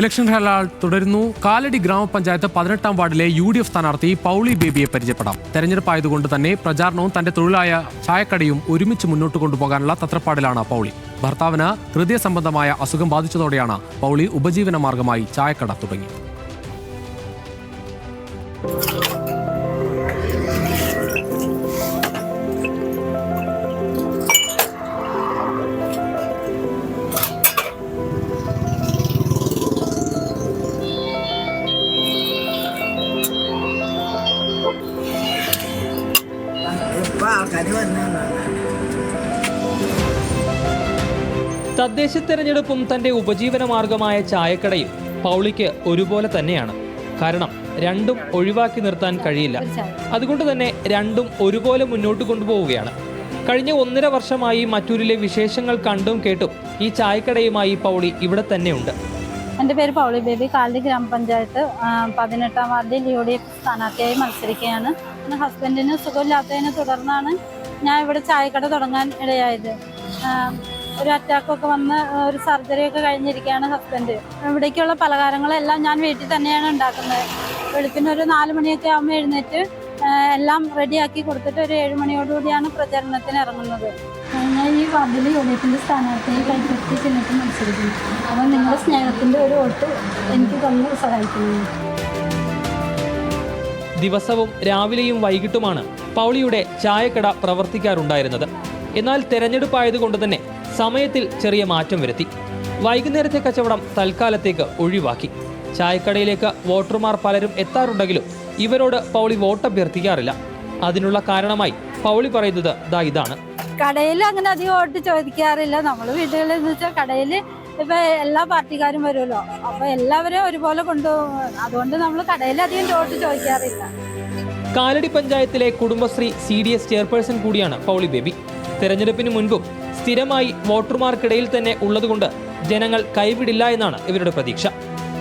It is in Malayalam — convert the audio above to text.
ഇലക്ഷൻ ഹലാൽ തുടരുന്നു. കാലടി ഗ്രാമപഞ്ചായത്ത് പതിനെട്ടാം വാർഡിലെ യു ഡി എഫ് സ്ഥാനാർത്ഥി പൗളി ബേബിയെ പരിചയപ്പെടാം. തെരഞ്ഞെടുപ്പായതുകൊണ്ട് തന്നെ പ്രചാരണവും തന്റെ തൊഴിലായ ചായക്കടയും ഒരുമിച്ച് മുന്നോട്ട് കൊണ്ടുപോകാനുള്ള തത്രപ്പാടിലാണ് പൗളി. ഭർത്താവിന് ഹൃദയ സംബന്ധമായ അസുഖം ബാധിച്ചതോടെയാണ് പൗളി ഉപജീവന മാർഗമായി ചായക്കട തുടങ്ങി ഇപ്പൊ ആൾക്കാര് വന്നു തദ്ദേശ തെരഞ്ഞെടുപ്പും തന്റെ ഉപജീവന മാർഗമായ ചായക്കടയും പൗളിക്ക് ഒരുപോലെ തന്നെയാണ്. കാരണം രണ്ടും ഒഴിവാക്കി നിർത്താൻ കഴിയില്ല. അതുകൊണ്ട് തന്നെ രണ്ടും ഒരുപോലെ മുന്നോട്ട് കൊണ്ടുപോവുകയാണ്. കഴിഞ്ഞ ഒന്നര വർഷമായി മറ്റൂരിലെ വിശേഷങ്ങൾ കണ്ടും കേട്ടും ഈ ചായക്കടയുമായി പൗളി ഇവിടെ തന്നെയുണ്ട്. എന്റെ പേര് പൗളി ബേബി. കാലി ഗ്രാമപഞ്ചായത്ത് പതിനെട്ടാം വാർഡിൽ യു ഡി എഫ് സ്ഥാനാർത്ഥിയായി മത്സരിക്കുകയാണ്. ഹസ്ബൻഡിന് സുഖമില്ലാത്തതിനെ തുടർന്നാണ് ഞാൻ ഇവിടെ ചായക്കട തുടങ്ങാൻ ഇടയായത്. ഒരു അറ്റാക്കൊക്കെ വന്ന് ഒരു സർജറി ഒക്കെ കഴിഞ്ഞിരിക്കുകയാണ് ഹസ്ബൻഡ്. ഇവിടേക്കുള്ള പലഹാരങ്ങളെല്ലാം ഞാൻ വീട്ടിൽ തന്നെയാണ് ഉണ്ടാക്കുന്നത്. വെളുപ്പിന് ഒരു നാല് മണിയൊക്കെ ആകുമ്പോൾ എഴുന്നേറ്റ് എല്ലാം റെഡിയാക്കി കൊടുത്തിട്ട് ഒരു ഏഴ് മണിയോടുകൂടിയാണ് പ്രചരണത്തിന് ഇറങ്ങുന്നത്. ഞാൻ ഈ വാർഡിൽ യു ഡി എഫിന്റെ സ്ഥാനാർത്ഥിയെ കൈപ്പറ്റി ചെന്നിട്ട് മത്സരിക്കുന്നു. അപ്പോൾ നിങ്ങളുടെ സ്നേഹത്തിന്റെ ഒരു വോട്ട് എനിക്ക് തന്നെ സഹായിക്കുന്നു. ദിവസവും രാവിലെയും വൈകിട്ടുമാണ് പൗളിയുടെ ചായക്കട പ്രവർത്തിക്കാറുണ്ടായിരുന്നത്. എന്നാൽ തെരഞ്ഞെടുപ്പായതുകൊണ്ട് തന്നെ സമയത്തിൽ ചെറിയ മാറ്റം വരുത്തി. വൈകുന്നേരത്തെ കച്ചവടം തൽക്കാലത്തേക്ക് ഒഴിവാക്കി. ചായക്കടയിലേക്ക് വോട്ടർമാർ പലരും എത്താറുണ്ടെങ്കിലും ഇവരോട് പൗളി വോട്ട് അഭ്യർത്ഥിക്കാറില്ല അതിനുള്ള കാരണമായി പൗളി പറയുന്നത് ദാ ഇതാണ്. കടയിൽ അങ്ങനെ അധികം വോട്ട് ചോദിക്കാറില്ല. നമ്മൾ വീടുകളിൽ എന്ന് വെച്ചാൽ കടയിൽ ഇപ്പൊ എല്ലാ പാർട്ടിക്കാരും വരുമല്ലോ. അപ്പൊ എല്ലാവരും ഒരുപോലെ കൊണ്ടുപോകും അതുകൊണ്ട് നമ്മൾ കടയിൽ അധികം വോട്ട് ചോദിക്കാറില്ല. കാലടി പഞ്ചായത്തിലെ Kudumbashree C D S chairperson കൂടിയാണ് പൗളി ബേബി. തെരഞ്ഞെടുപ്പിന് മുൻപും സ്ഥിരമായി വോട്ടർമാർക്കിടയിൽ തന്നെ ഉള്ളതുകൊണ്ട് ജനങ്ങൾ കൈവിടില്ല എന്നാണ് ഇവരുടെ പ്രതീക്ഷ.